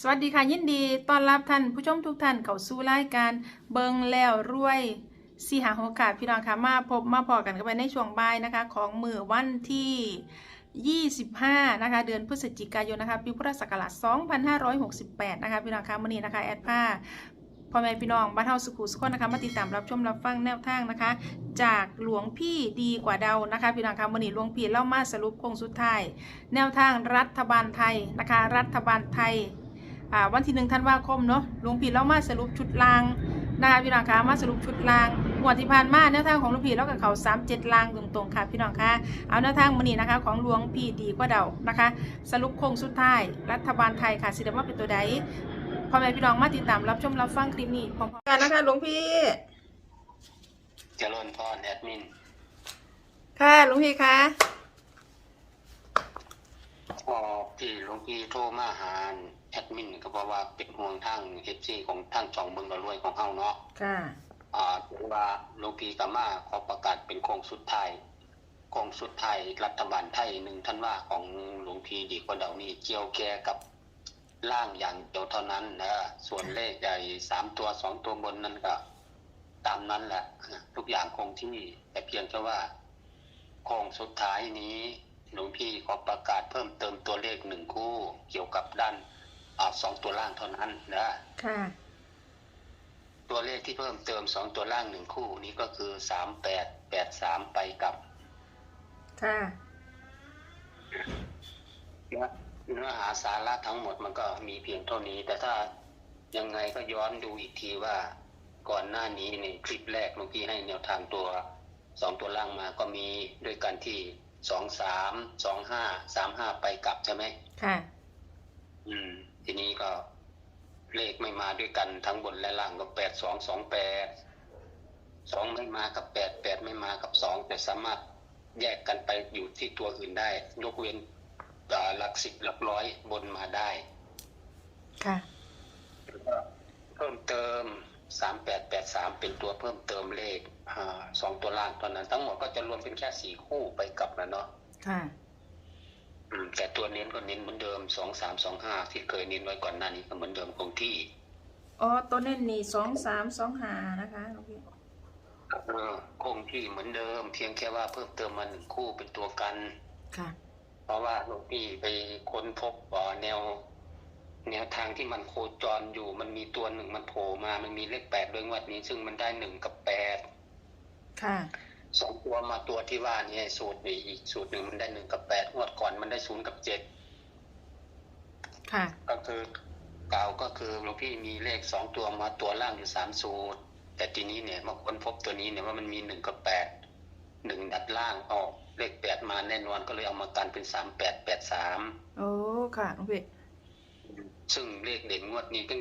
สวัสดีค่ะยินดีต้อนรับท่านผู้ชมทุกท่านเข้าสู่รายการเบิงแล้วรวยสีหาโอกาสพี่น้องค่ะมาพบมาพอกันกันไปในช่วงบ่ายนะคะ ของมือวันที่ 25 นะคะ เดือนพฤศจิกายนนะคะปีพุทธศักราช 2568 นะคะพี่น้องค่ะมื่อนี้นะคะแอดผ้าพ่อแม่พี่น้องบ้านเฮาสุขุสุขคนนะคะมาติดตามรับชมรับฟังแนวทางนะคะ จากหลวงพี่ดีกว่าเดานะคะ พี่น้องคะมื่อนี้หลวงพี่เล่ามาสรุปโค้งสุดท้ายแนวทางรัฐบาลไทยนะคะ รัฐบาลไทย วันที่หนึ่งธันวาคมเนาะหลวงพี่เรามาสรุปชุดลางนะคะพี่น้องคะมาสรุปชุดลางงวดที่ผ่านมาแนวทางของหลวงพี่เรากับเขาสามเจ็ดลางตรงๆค่ะพี่น้องคะเอาแนวทางมื้อนี้นะคะ ของหลวงพี่ดีกว่าเดานะคะ สรุปโค้งสุดท้ายรัฐบาลไทยค่ะสิเดมาเป็นตัวใดพ่อแม่พี่น้องมาติดตามรับชมรับฟังคลิปนี้พร้อมๆกันนะคะหลวงพี่เจริญพรแอดมินค่ะหลวงพี่คะพอพี่หลวงพี่โทรมาหา แอดมินก็บอกว่าเป็นห่วงทางเอฟซีของทางจองเมืองเรารวยของเฮาเนาะค่ะอ่าถือว่าหลวงพี่กามาขอประกาศเป็นโค้งสุดท้ายโค้งสุดท้ายรัฐบาลไทยหนึ่งท่านว่าของหลวงพี่ดีกว่าเดานี่เกี่ยวแก่กับร่างอย่างเดียวเท่านั้นนะส่วนเลขใหญ่สามตัวสองตัวบนนั้นก็ ตามนั้นแหละ ทุกอย่างคงที่แต่เพียงแค่ว่าโค้งสุดท้ายนี้หลวงพี่ขอประกาศเพิ่มเติมตัวเลขหนึ่งคู่ เกี่ยวกับด้าน อ่าสองตัวล่างเท่านั้นนะค่ะ ตัวเลขที่เพิ่มเติมสองตัวล่างหนึ่งคู่นี้ก็คือสามแปดแปดสามไปกับค่ะ เนื้อเนื้อหาสาระทั้งหมดมันก็มีเพียงเท่านี้ แต่ถ้ายังไงก็ย้อนดูอีกทีว่าก่อนหน้านี้ในคลิปแรกหลวงพี่ให้แนวทางตัวสองตัวล่างมาก็มีด้วยกันที่สองสามสองห้าสามห้าไปกลับใช่ไหมค่ะ อืม ทีนี้ก็เลขไม่มาด้วยกันทั้งบนและล่างก็แปดสองสองแปดสองไม่มากับแปดแปดไม่มากับสองแต่สามารถแยกกันไปอยู่ที่ตัวอื่นได้ ยกเว้นอ่าหลักสิบหลักร้อยบนมาได้ ค่ะแล้วก็เพิ่มเติมสามแปดแปดสามเป็นตัวเพิ่มเติมเลขอ่าสองตัวล่างตอนนั้น ทั้งหมดก็จะรวมเป็นแค่สี่คู่ไปกลับแล้วเนาะค่ะอืม แต่ตัวเน้นก็เน้นเหมือนเดิมสองสามสองห้าที่เคยเน้นไว้ก่อนหน้านี้ก็เหมือนเดิมคงที่อ๋อตัวเน้นนี่สองสามสองหานะคะหลวงพี่เออคงที่เหมือนเดิม เพียงแค่ว่าเพิ่มเติมมาหนึ่งคู่เป็นตัวกัน ค่ะ เพราะว่าหลวงพี่ไปค้นพบว่าแนว แนวทางที่มันโคจรอยู่มันมีตัวหนึ่งมันโผล่มา มันมีเลขแปดด้วยงวัดนี้ ซึ่งมันได้หนึ่งกับแปดค่ะ สองตัวมาตัวที่ว่านี่สูตรนี้อีกสูตรหนึ่งมันได้หนึ่งกับแปดงวดก่อนมันได้ศูนย์กับเจ็ดค่ะ ก็คือกล่าวก็คือหลวงพี่มีเลขสองตัวมาตัวล่างอยู่สามสูตร แต่ทีนี้เนี่ยมาค้นพบตัวนี้เนี่ยว่ามันมีหนึ่งกับแปดหนึ่งดัดล่างออกเลขแปดมาแน่นอนก็เลยเอามากันเป็นสามแปดแปดสามโอ้ค่ะหลวงพี่ซึ่งเลขเด่นงวดนี้ก็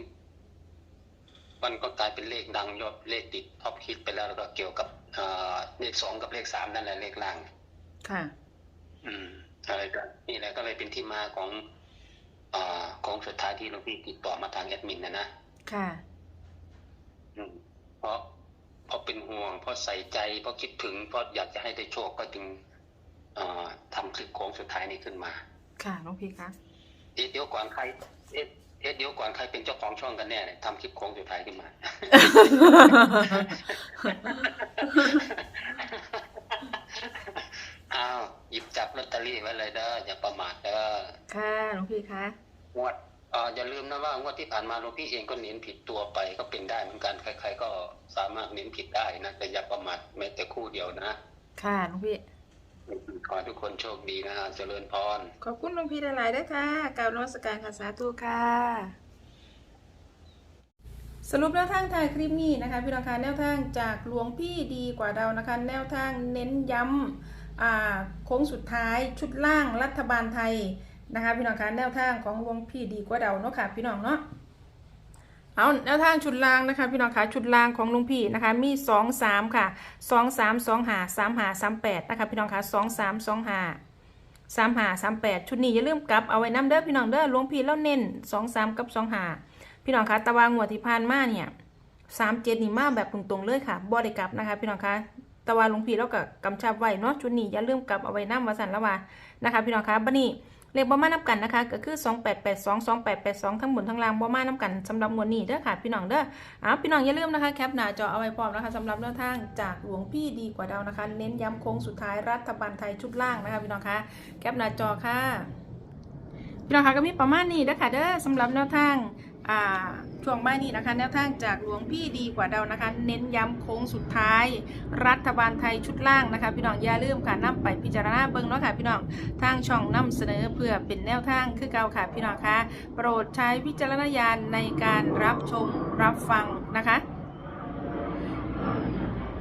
มันก็กลายเป็นเลขดังยอดเลขติดท็อปฮิตไปแล้วแล้วก็เกี่ยวกับเอ่อเลขสองกับเลขสามนั่นแหละเลขล่าง ค่ะ อืมอะไรกันนี่แหละก็เลยเป็นที่มาของอ่าของสุดท้ายที่หลวงพี่ติดต่อมาทางแอดมินนะนะ ค่ะอืมเพราะเพราะเป็นห่วง เพราะใส่ใจ เพราะคิดถึง เพราะอยากจะให้ได้โชคก็จึงเอ่อทำคลิปโค้งสุดท้ายนี้ขึ้นมา ค่ะหลวงพี่คะเอ๊ะเดี๋ยวก่อนใครเอ๊ะ เอ๊ะเดี๋ยวก่อนใครเป็นเจ้าของช่องกันแน่เนี่ยทำคลิปโค้งสุดท้ายขึ้นมา อ้าวหยิบจับลอตเตอรี่ไว้เลยเด้ออย่าประมาทเด้อค่ะหลวงพี่คะงวดเอ่ออย่าลืมนะว่างวดที่ผ่านมาหลวงพี่เองก็เน้นผิดตัวไปก็เป็นได้เหมือนกันใคร ๆ ก็สามารถเน้นผิดได้นะแต่อย่าประมาทแม้แต่คู่เดียวนะ ค่ะหลวงพี่ ขอให้ทุกคนโชคดีนะฮะเจริญพร ขอบคุณหลวงพี่หลายๆด้วยค่ะกล่าวนมัสการค่ะสาธุค่ะ สรุปแนวทางทายคลิปนี้นะคะ พี่น้องคะแนวทางจากหลวงพี่ดีกว่าเรานะคะ แนวทางเน้นย้ำโค้งสุดท้ายชุดล่างรัฐบาลไทยนะคะ พี่น้องคะแนวทางของหลวงพี่ดีกว่าเราเนาะค่ะ พี่น้องเนาะ เอาแนวทางชุดล่างนะคะพี่น้องคะชุดล่างของลวงพี่นะคะมีสองสามค่ะสองสามสองหาสามหาสามแปดนะคะพี่น้องคะสองสามสองหาสามหาสามแปดชุดนี้อย่าลืมกลับเอาไว้น้ำเด้อพี่น้องเด้อลวงพี่เล่าเน้นสองสามกับสองหาพี่น้องคะตะวางหัวดที่ผ่านมาเนี่ยสามเจ็ดนี่มาแบบตรงๆเลยค่ะบ่ได้กลับนะคะพี่น้องคะตะวาหลวงพี่เราก็กำชับไว้เนาะชุดนี้อย่าลืมกลับเอาไว้น้ำวาสันละวานะคะพี่น้องคะบัดนี้ เลขบ่มานับกันนะคะ ก็คือ 2882 2882 ทั้งบนทั้งล่างบ่มานับกันสำหรับงวดนี้เด้อค่ะ พี่น้องเด้อเอาพี่น้องอย่าลืมนะคะแคปหน้าจอเอาไว้พร้อมนะคะสำหรับแนวทางจากหลวงพี่ดีกว่าดาวนะคะ เน้นย้ำโค้งสุดท้ายรัฐบาลไทยชุดล่างนะคะพี่น้องคะแคปหน้าจอค่ะพี่น้องคะก็มีประมาณนี้นะคะเด้อสำหรับแนวทาง ช่วงบ่ายนี้นะคะแนวทางจากหลวงพี่ดีกว่าเดานะคะ เน้นย้ำโค้งสุดท้าย รัฐบาลไทยชุดล่างนะคะ พี่น้องอย่าลืมค่ะนำไปพิจารณาเบิ่งเนาะค่ะพี่น้องทางช่องนำเสนอเพื่อเป็นแนวทางคือเก่าค่ะพี่น้องคะโปรดใช้วิจารณญาณในการรับชมรับฟังนะคะ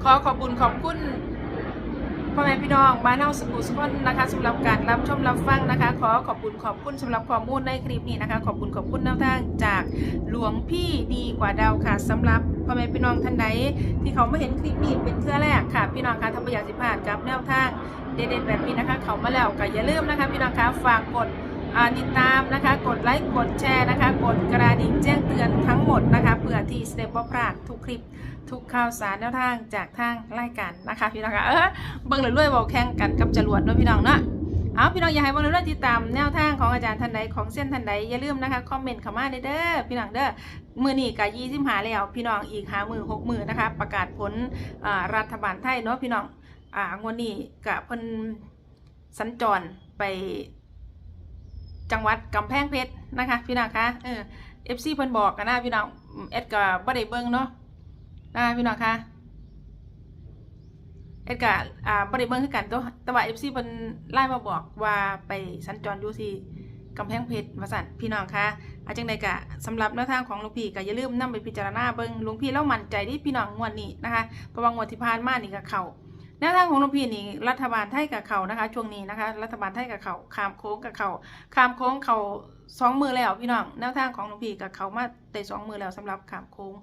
ขอขอบคุณขอบคุณ พ่อแม่พี่น้องบ้านเฮาสกูสุกคนนะคะสำหรับการรับชมรับฟังนะคะ ขอขอบคุณขอบคุณสำหรับข้อมูลในคลิปนี้นะคะ ขอบคุณขอบคุณแนวทางจากหลวงพี่ดีกว่าดาวค่ะสำหรับพ่อแม่พี่น้องท่านใดที่เขามาเห็นคลิปนี้เป็นเทื่อแรกค่ะ พี่น้องคะถ้าไม่อยากสิพลาดกับแนวทางเด็ดๆแบบนี้นะคะ เขามาแล้วก็อย่าลืมนะคะ พี่น้องคะฝากกด ติดตามนะคะ กดไลค์กดแชร์นะคะ กดกระดิ่งแจ้งเตือนทั้งหมดนะคะเพื่อที่จะได้บ่พลาดทุกคลิป ทุกข่าวสารแนวทางจากทางรายการนะคะ พี่น้องคะเออเบิ่งเลยรวยบอกแข่งกันกับจรวดเนาะพี่น้องเนาะเอาพี่น้องอย่าให้เบิ่งเลยรวยติดตามแนวทางของอาจารย์ท่านใดของเส้นท่านใดอย่าลืมนะคะคอมเมนต์เข้ามาเด้อพี่น้องเด้อมือนี่กะยี่สิบหาแล้วพี่น้องอีกหามือหกมือนะคะ ประกาศผลรัฐบาลไทยเนาะพี่น้องอ่างวดนี้กะเพิ่นสัญจรไป จังหวัดกำแพงเพชรนะคะ พี่น้องคะเออเอฟซีเพิ่นบอกกันนะพี่น้องเอ็ดก็บ่ได้เบิ่งเนาะนะพี่น้องคะเอ็ดกะอ่าบริเบิงคือกันตัวแต่ว่าเอฟซีเพิ่นไล่มาบอกว่าไปสัญจรอยู่ที่กำแพงเพชรว่าสั่นพี่น้องคะอาจังใดกะสำหรับแนวทางของหลวงพี่ก็อย่าลืมนำไปพิจารณาเบิงหลวงพี่เล่ามั่นใจที่พี่น้องงวดนี้นะคะเพราะว่างวดที่ผ่านมานี่ก็เข้า แนวทางของหลวงพี่นี่รัฐบาลไทยกับเขานะคะ ช่วงนี้นะคะ รัฐบาลไทยกับเขาขามโค้งกับเขาขามโค้งเขาสองมือแล้วพี่น้องแนวทางของหลวงพี่กับเขามาได้สองมือแล้วสำหรับขามโค้ง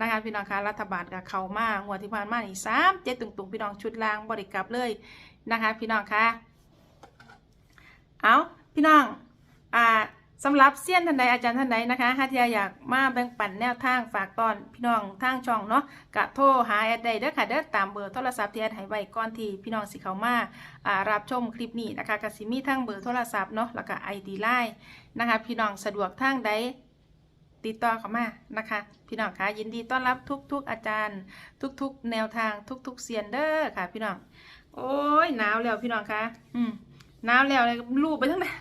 นะคะพี่น้องคะรัฐบาลกับเขามางวดที่ผ่านมานี่สามเจ็ดตุงตุงพี่น้องชุดล่างบริกรับเลยนะคะ พี่น้องคะเอาพี่น้องอ่า สำหรับเซียนท่านใดอาจารย์ท่านใดนะคะถ้าที่อยากมาแบ่งปันแนวทางฝากตอนพี่น้องทางช่องเนาะกะโทรหาแอดได้เด้อค่ะเด้อตามเบอร์โทรศัพท์ที่แอดให้ไว้ก่อนที่พี่น้องสิเข้ามาอ่ารับชมคลิปนี้นะคะกสิมีทั้งเบอร์โทรศัพท์เนาะแล้วก็ไอดีไลน์นะคะพี่น้องสะดวกทางใดติดต่อเข้ามานะคะ พี่น้องคะยินดีต้อนรับทุก ๆ อาจารย์ ทุก ๆ แนวทางทุก ๆเซียนเด้อค่ะ พี่น้องโอ้ยหนาวแล้วพี่น้องคะอืมหนาวแล้วเลยลูบไปทั้งนั้น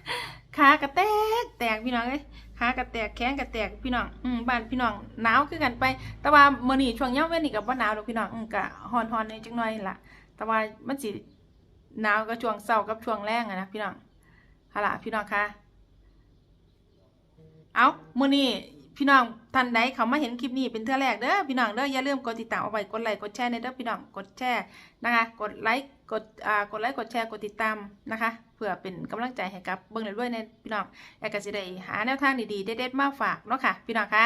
ขากระแตกแตกพี่น้องเอ้ยขากระแตกแข้งกระแตกพี่น้องอืมบ้านพี่น้องหนาวคือกันไป แต่ว่ามื้อนี้ช่วงเย็นเว้นนี่ก็บ่หนาวหรอกพี่น้องอืมก็ฮ้อนๆในจังหน่อยล่ะ แต่ว่ามันสิหนาวก็ช่วงเช้ากับช่วงแรงอะนะพี่น้องเอาล่ะพี่น้องคะเอามื้อนี้ พี่น้องท่านใดเขามาเห็นคลิปนี้เป็นเท่อแรกเด้อพี่น้องเด้ออย่าลืมกดติดตามเอาไว้กดไลค์กดแชร์ในเด้อพี่น้องกดแชร์นะคะกดไลค์กดอ่ากดไลค์กดแชร์กดติดตามนะคะเพื่อเป็นกำลังใจให้กับเบิ่งด้วยในพี่น้องอยากจะสิได้หาแนวทางดีๆเด็ดๆมาฝากเนาะค่ะพี่น้องคะ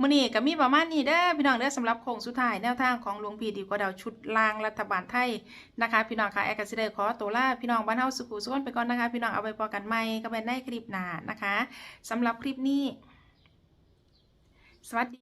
มื้อนี้ก็มีประมาณนี้เด้อพี่น้องเด้อสำหรับโค้งสุดท้ายแนวทางของหลวงพี่ดีกว่าดาวชุดลางรัฐบาลไทยนะคะ พี่น้องคะแอร์กสิได้ขอตัวลาพี่น้องบ้านเฮาสุขุสุขนไปก่อนนะคะ พี่น้องเอาไว้พอกันใหม่ก็ไปในคลิปหน้านะคะสำหรับคลิปนี้ สวัสดี